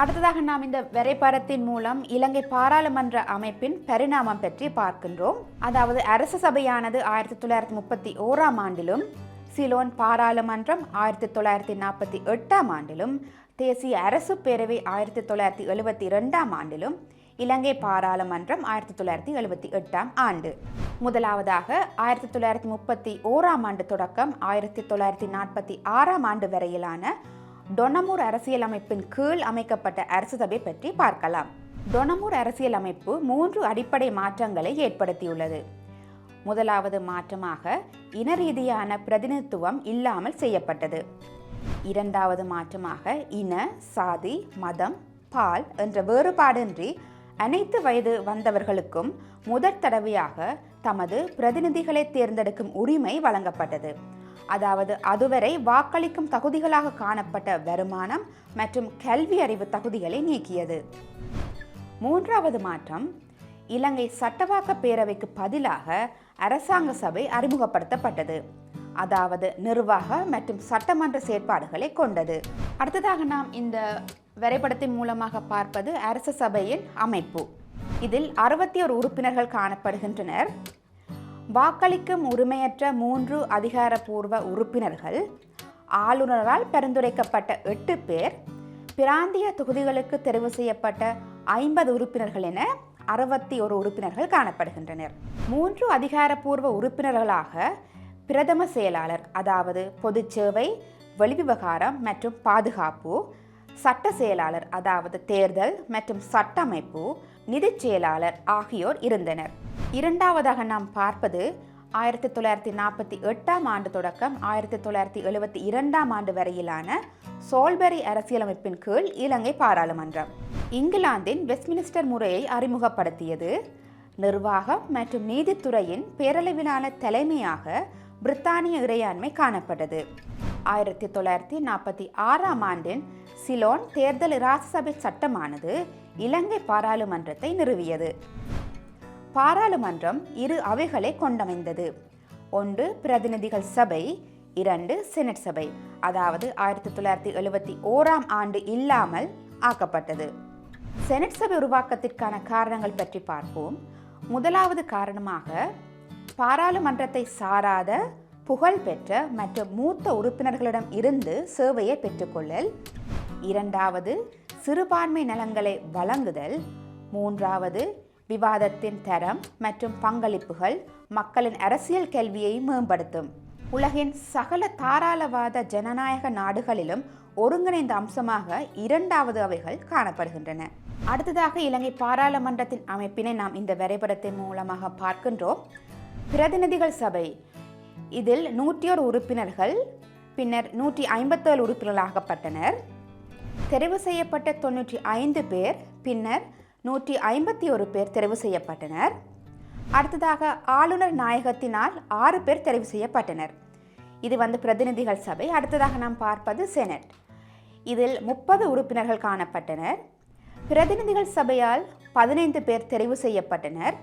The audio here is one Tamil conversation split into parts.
அடுத்ததாக நாம் இந்த வரைபடத்தின் மூலம் இலங்கை பாராளுமன்ற அமைப்பின் பரிணாமம் பற்றி பார்க்கின்றோம். அதாவது அரசு சபையானது ஆயிரத்தி தொள்ளாயிரத்தி முப்பத்தி ஓராம் ஆண்டிலும் சிலோன் பாராளுமன்றம் ஆயிரத்தி தொள்ளாயிரத்தி நாற்பத்தி எட்டாம் ஆண்டிலும் தேசிய அரசு பேரவை ஆயிரத்தி தொள்ளாயிரத்தி எழுபத்தி ரெண்டாம் ஆண்டிலும் இலங்கை பாராளுமன்றம் ஆயிரத்தி தொள்ளாயிரத்தி எழுபத்தி எட்டாம் ஆண்டு. முதலாவதாக ஆயிரத்தி தொள்ளாயிரத்தி முப்பத்தி ஓராம் ஆண்டு தொடக்கம் ஆயிரத்தி தொள்ளாயிரத்தி நாற்பத்தி ஆறாம் ஆண்டு வரையிலான டொனமூர் அரசியலமைப்பின் கீழ் அமைக்கப்பட்ட அரசு சபை பற்றி பார்க்கலாம். டொனமூர் அரசியலமைப்பு மூன்று அடிப்படை மாற்றங்களை ஏற்படுத்தியுள்ளது. முதலாவது மாற்றமாக இன ரீதியான பிரதிநிதித்துவம் இல்லாமல் செய்யப்பட்டது. இரண்டாவது மாற்றமாக இன சாதி மதம் பால் என்ற வேறுபாடின்றி அனைத்து வயது வந்தவர்களுக்கும் முதற் தடவையாக தமது பிரதிநிதிகளை தேர்ந்தெடுக்கும் உரிமை வழங்கப்பட்டது. அதாவது அதுவரை வாக்களிக்கும் தகுதிகளாக காணப்பட்ட வருமானம் மற்றும் கல்வி அறிவு தகுதிகளை நீக்கியது. மூன்றாவது மாற்றம் இலங்கை சட்டவாக்க பேரவைக்கு பதிலாக அரசாங்க சபை அறிமுகப்படுத்தப்பட்டது. அதாவது நிர்வாக மற்றும் சட்டமன்ற செயற்பாடுகளை கொண்டது. அடுத்ததாக நாம் இந்த வரைபடத்தின் மூலமாக பார்ப்பது அரச சபையின் அமைப்பு. இதில் அறுபத்தி ஒரு உறுப்பினர்கள் காணப்படுகின்றனர். வாக்களிக்கும் உரிமையற்ற மூன்று அதிகாரப்பூர்வ உறுப்பினர்கள் ஆளுநரால் பரிந்துரைக்கப்பட்ட எட்டு பேர் பிராந்திய தொகுதிகளுக்கு தெரிவு செய்யப்பட்ட ஐம்பது உறுப்பினர்கள் என அறுபத்தி ஒரு உறுப்பினர்கள் காணப்படுகின்றனர். மூன்று அதிகாரப்பூர்வ உறுப்பினர்களாக பிரதம செயலாளர் அதாவது பொதுச்சேவை வெளிவிவகாரம் மற்றும் பாதுகாப்பு சட்ட செயலாளர் அதாவது தேர்தல் மற்றும் சட்டமைப்பு நிதி செயலாளர் ஆகியோர் இருந்தனர். இரண்டாவதாக நாம் பார்ப்பது ஆயிரத்தி தொள்ளாயிரத்தி நாற்பத்தி எட்டாம் ஆண்டு தொடக்கம் ஆயிரத்தி தொள்ளாயிரத்தி எழுபத்தி இரண்டாம் ஆண்டு வரையிலான சோல்பெரி அரசியலமைப்பின் கீழ் இலங்கை பாராளுமன்றம். இங்கிலாந்தின் வெஸ்ட்மினிஸ்டர் முறையை அறிமுகப்படுத்தியது. நிர்வாகம் மற்றும் நீதித்துறையின் பேரளவிலான தலைமையாக பிரித்தானிய இறையாண்மை காணப்பட்டது. ஆயிரத்தி தொள்ளாயிரத்தி நாற்பத்தி ஆறாம் ஆண்டின் சிலோன் தேர்தல் இராசசபை சட்டமானது இலங்கை பாராளுமன்றத்தை நிறுவியது. பாராளுமன்றம் இரு அவைகளை கொண்டமைந்தது. ஒன்று பிரதிநிதிகள் சபை இரண்டு செனட் சபை அதாவது ஆயிரத்தி தொள்ளாயிரத்தி எழுபத்தி ஓராம் ஆண்டு இல்லாமல் ஆக்கப்பட்டது. செனட் சபை உருவாக்கத்திற்கான காரணங்கள் பற்றி பார்ப்போம். முதலாவது காரணமாக பாராளுமன்றத்தை சாராத புகழ்பெற்ற மற்றும் மூத்த உறுப்பினர்களிடம் இருந்து சேவையை பெற்றுக்கொள்ளல். இரண்டாவது சிறுபான்மை நலங்களை வழங்குதல். மூன்றாவது விவாதத்தின் தரம் மற்றும் பங்களிப்புகள் மக்களின் அரசியல் கல்வியை மேம்படுத்தும். உலகின் சகல தாராளவாத ஜனநாயக நாடுகளிலும் ஒருங்கிணைந்த அம்சமாக இரண்டாவது அவைகள் காணப்படுகின்றன. அடுத்ததாக இலங்கை பாராளுமன்றத்தின் அமைப்பினை நாம் இந்த வரைபடத்தின் மூலமாக பார்க்கின்றோம். பிரதிநிதிகள் சபை. இதில் நூற்றியோர் உறுப்பினர்கள் பின்னர் நூற்றி ஐம்பத்தேழு உறுப்பினர்களாகப்பட்டனர். தெரிவு செய்யப்பட்ட தொண்ணூற்றி ஐந்து பேர் பின்னர் நூற்றி ஐம்பத்தி ஒரு பேர் தெரிவு செய்யப்பட்டனர். அடுத்ததாக ஆளுநர் நாயகத்தினால் ஆறு பேர் தெரிவு செய்யப்பட்டனர். இது வந்து பிரதிநிதிகள் சபை. அடுத்ததாக நாம் பார்ப்பது செனட். இதில் முப்பது உறுப்பினர்கள் காணப்பட்டனர். பிரதிநிதிகள் சபையால் பதினைந்து பேர் தெரிவு செய்யப்பட்டனர்.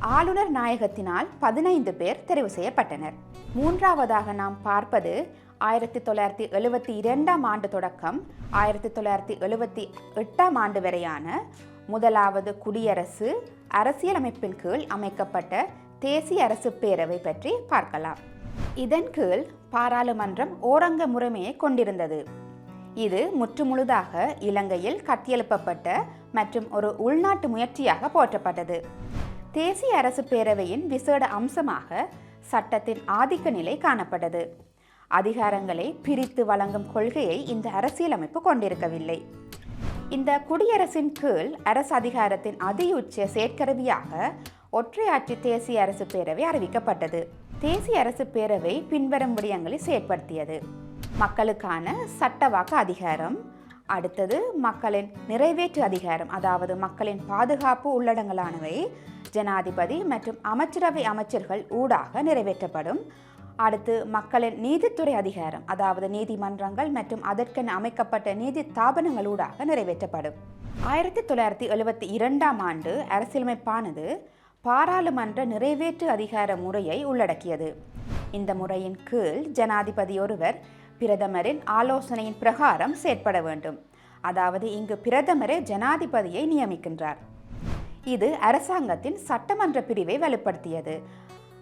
ஆளுநர் நாயகத்தினால் பதினைந்து பேர் தெரிவு செய்யப்பட்டனர். மூன்றாவதாக நாம் பார்ப்பது ஆயிரத்தி தொள்ளாயிரத்தி எழுபத்தி இரண்டாம் ஆண்டு தொடக்கம். ஆயிரத்தி தொள்ளாயிரத்தி எழுபத்தி எட்டாம் ஆண்டு வரையான முதலாவது குடியரசு அரசியலமைப்பின் கீழ் அமைக்கப்பட்ட தேசிய அரசு பேரவை பற்றி பார்க்கலாம். இதன் கீழ் பாராளுமன்றம் ஓரங்க முறைமையை கொண்டிருந்தது. இது முற்றுமுழுதாக இலங்கையில் கட்டியெழுப்பப்பட்ட மற்றும் ஒரு உள்நாட்டு முயற்சியாக போற்றப்பட்டது. தேசிய அரசு பேரவையின் விசேட அம்சமாக சட்டத்தின் ஆதிக்க நிலை காணப்பட்டது. அதிகாரங்களை பிரித்து வழங்கும் கொள்கையை இந்த அரசியலமைப்பு கொண்டிருக்கவில்லை. இந்த குடியரசின் கீழ் அரசு அதிகாரத்தின் அதியுச்ச செயற்கருவியாக ஒற்றையாட்சி தேசிய அரசு பேரவை அறிவிக்கப்பட்டது. தேசிய அரசு பேரவை பின்வரும் விடயங்களை செயற்படுத்தியது. மக்களுக்கான சட்டவாக்க அதிகாரம் அடுத்தது மக்களின் நிறைவேற்று அதிகாரம் அதாவது மக்களின் பாதுகாப்பு உள்ளடங்கலானவை ஜனாதிபதி மற்றும் அமைச்சரவை அமைச்சர்கள் ஊடாக நிறைவேற்றப்படும். அடுத்து மக்களின் நீதித்துறை அதிகாரம் அதாவது நீதிமன்றங்கள் மற்றும் அதற்கென அமைக்கப்பட்ட நீதி ஸ்தாபனங்களூடாக நிறைவேற்றப்படும். ஆயிரத்தி தொள்ளாயிரத்தி எழுபத்தி இரண்டாம் ஆண்டு அரசியலமைப்பானது பாராளுமன்ற நிறைவேற்று அதிகார முறையை உள்ளடக்கியது. இந்த முறையின் கீழ் ஜனாதிபதி ஒருவர் பிரதமரின் ஆலோசனையின் பிரகாரம் செயற்பட வேண்டும். அதாவது இங்கு பிரதமரே ஜனாதிபதியை நியமிக்கின்றார். இது அரசாங்கத்தின் சட்டமன்ற பிரிவை வலுப்படுத்தியது.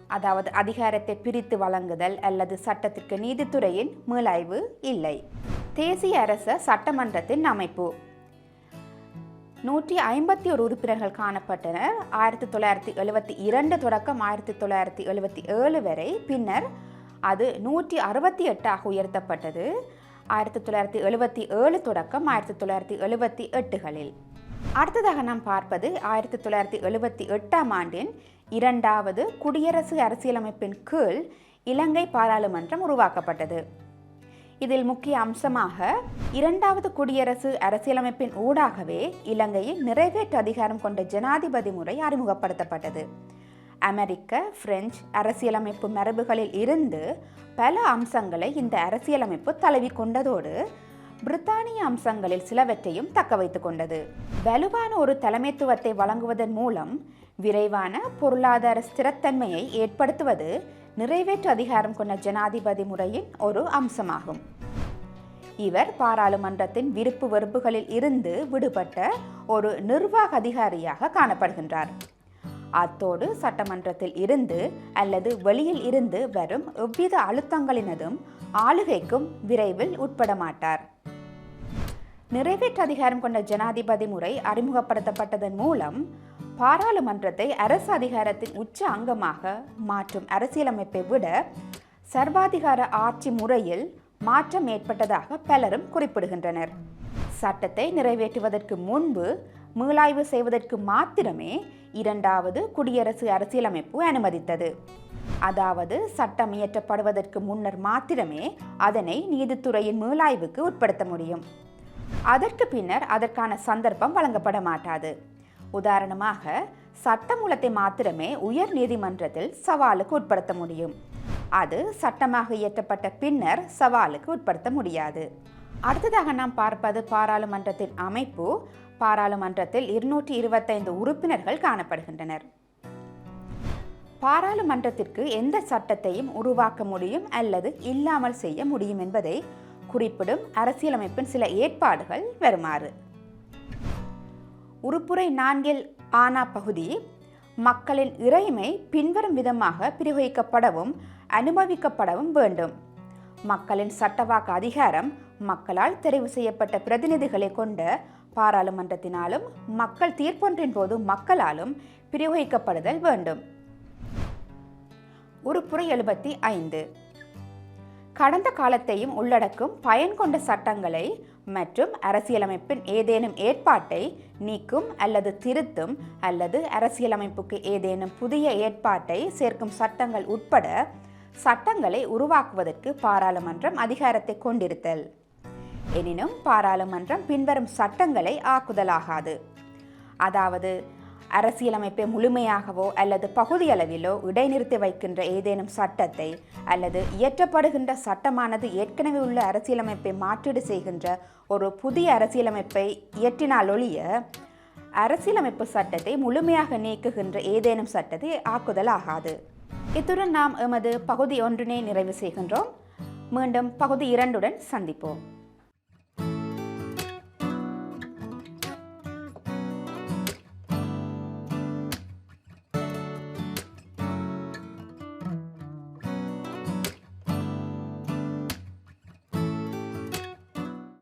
அதாவது அதிகாரத்தை பிரித்து வழங்குதல் அல்லது சட்டத்திற்கு நீதித்துறையின் மீளாய்வு இல்லை. தேசிய அரச சட்டமன்றத்தின் அமைப்பு. நூற்றி ஐம்பத்தி ஒரு உறுப்பினர்கள் காணப்பட்டனர். ஆயிரத்தி தொள்ளாயிரத்தி எழுபத்தி இரண்டு தொடக்கம் ஆயிரத்தி தொள்ளாயிரத்தி எழுபத்தி ஏழு வரை பின்னர் அது நூற்றி அறுபத்தி எட்டாக உயர்த்தப்பட்டது. ஆயிரத்தி தொள்ளாயிரத்தி எழுபத்தி ஏழு தொடக்கம் ஆயிரத்தி தொள்ளாயிரத்தி எழுபத்தி எட்டுகளில் அடுத்ததாக நாம் பார்ப்பது ஆயிரத்தி தொள்ளாயிரத்தி எழுபத்தி எட்டாம் ஆண்டின் இரண்டாவது குடியரசு அரசியலமைப்பின் கீழ் இலங்கை பாராளுமன்றம் உருவாக்கப்பட்டது. இதில் முக்கிய அம்சமாக இரண்டாவது குடியரசு அரசியலமைப்பின் ஊடாகவே இலங்கையில் நிறைவேற்று அதிகாரம் கொண்ட ஜனாதிபதி முறை அறிமுகப்படுத்தப்பட்டது. அமெரிக்க பிரெஞ்சு அரசியலமைப்பு மரபுகளில் இருந்து பல அம்சங்களை இந்த அரசியலமைப்பு தழுவி கொண்டதோடு பிரித்தானிய அம்சங்களில் சிலவற்றையும் தக்க வைத்துக் கொண்டது. வலுவான ஒரு தலைமைத்துவத்தை வழங்குவதன் மூலம் விரைவான பொருளாதார ஸ்திரத்தன்மையை ஏற்படுத்துவது நிறைவேற்று அதிகாரம் கொண்ட ஜனாதிபதி முறையின் ஒரு அம்சமாகும். இவர் பாராளுமன்றத்தின் விருப்பு வெறுப்புகளில் இருந்து விடுபட்ட ஒரு நிர்வாக அதிகாரியாக காணப்படுகின்றார். அத்தோடு சட்டமன்றத்தில் இருந்து அல்லது வெளியில் இருந்து வரும் எவ்வித அழுத்தங்களினதும் ஆளுகைக்கும் விரைவில் உட்பட மாட்டார். நிறைவேற்று அதிகாரம் கொண்ட ஜனாதிபதி முறை அறிமுகப்படுத்தப்பட்டதன் மூலம் பாராளுமன்றத்தை அரசு அதிகாரத்தின் உச்ச அங்கமாக மாற்றும் அரசியலமைப்பை விட சர்வாதிகார ஆட்சி முறையில் மாற்றம் ஏற்பட்டதாக பலரும் குறிப்பிடுகின்றனர். சட்டத்தை நிறைவேற்றுவதற்கு முன்பு மீளாய்வு செய்வதற்கு மாத்திரமே இரண்டாவது குடியரசு அரசியலமைப்பு அனுமதித்தது. அதாவது சட்டம் இயற்றப்படுவதற்கு முன்னர் மாத்திரமே அதனை நீதித்துறையின் மீளாய்வுக்கு உட்படுத்த முடியும். அதற்கு பின்னர் அதற்கான சந்தர்ப்பம் வழங்கப்பட மாட்டாது. உதாரணமாக சட்டமூலத்தை மாத்திரமே உயர் நீதிமன்றத்தில் சவாலுக்கு உட்படுத்த முடியும். அது சட்டமாக இயற்றப்பட்ட பின்னர் சவாலுக்கு உட்படுத்த முடியாது. அடுத்ததாக நாம் பார்ப்பது பாராளுமன்றத்தின் அமைப்பு பாராளுமன்றத்தில் இருநூற்றி இருபத்தைந்து உறுப்பினர்கள் காணப்படுகின்றனர். பாராளுமன்றத்திற்கு எந்த சட்டத்தையும் உருவாக்க முடியும் அல்லது இல்லாமல் செய்ய முடியும் என்பதை குறிப்பிடும் அரசியலமைப்பின் சில ஏற்பாடுகள் வருமாறு. உறுப்புரை நான்கில் ஆனா பகுதி மக்களின் இறைமை பின்வரும் விதமாக பிரயோகிக்கப்படவும் அனுபவிக்கப்படவும் வேண்டும். மக்களின் சட்டவாக்கு அதிகாரம் மக்களால் தெரிவு செய்யப்பட்ட பிரதிநிதிகளை கொண்ட பாராளுமன்றத்தினாலும் மக்கள் தீர்ப்பொன்றின் போது மக்களாலும் பிரயோகிக்கப்படுதல் வேண்டும். உறுப்புரை எழுபத்தி ஐந்து. கடந்த காலத்தையும் உள்ளடக்கும் பயன் கொண்ட சட்டங்களை மற்றும் அரசியலமைப்பின் ஏதேனும் ஏற்பாட்டை நீக்கும் அல்லது திருத்தும் அல்லது அரசியலமைப்புக்கு ஏதேனும் புதிய ஏற்பாட்டை சேர்க்கும் சட்டங்கள் உட்பட சட்டங்களை உருவாக்குவதற்கு பாராளுமன்றம் அதிகாரத்தை கொண்டிருத்தல். எனினும் பாராளுமன்றம் பின்வரும் சட்டங்களை ஆக்குதலாகாது. அதாவது அரசியலமைப்பை முழுமையாகவோ அல்லது பகுதியளவிலோ இடைநிறுத்தி வைக்கின்ற ஏதேனும் சட்டத்தை அல்லது இயற்றப்படுகின்ற சட்டமானது ஏற்கனவே உள்ள அரசியலமைப்பை மாற்றீடு செய்கின்ற ஒரு புதிய அரசியலமைப்பை இயற்றினாலொழிய அரசியலமைப்பு சட்டத்தை முழுமையாக நீக்குகின்ற ஏதேனும் சட்டத்தை ஆக்குதல் ஆகாது இத்துடன் நாம் எமது பகுதி ஒன்றினை நிறைவு செய்கின்றோம். மீண்டும் பகுதி இரண்டுடன் சந்திப்போம்.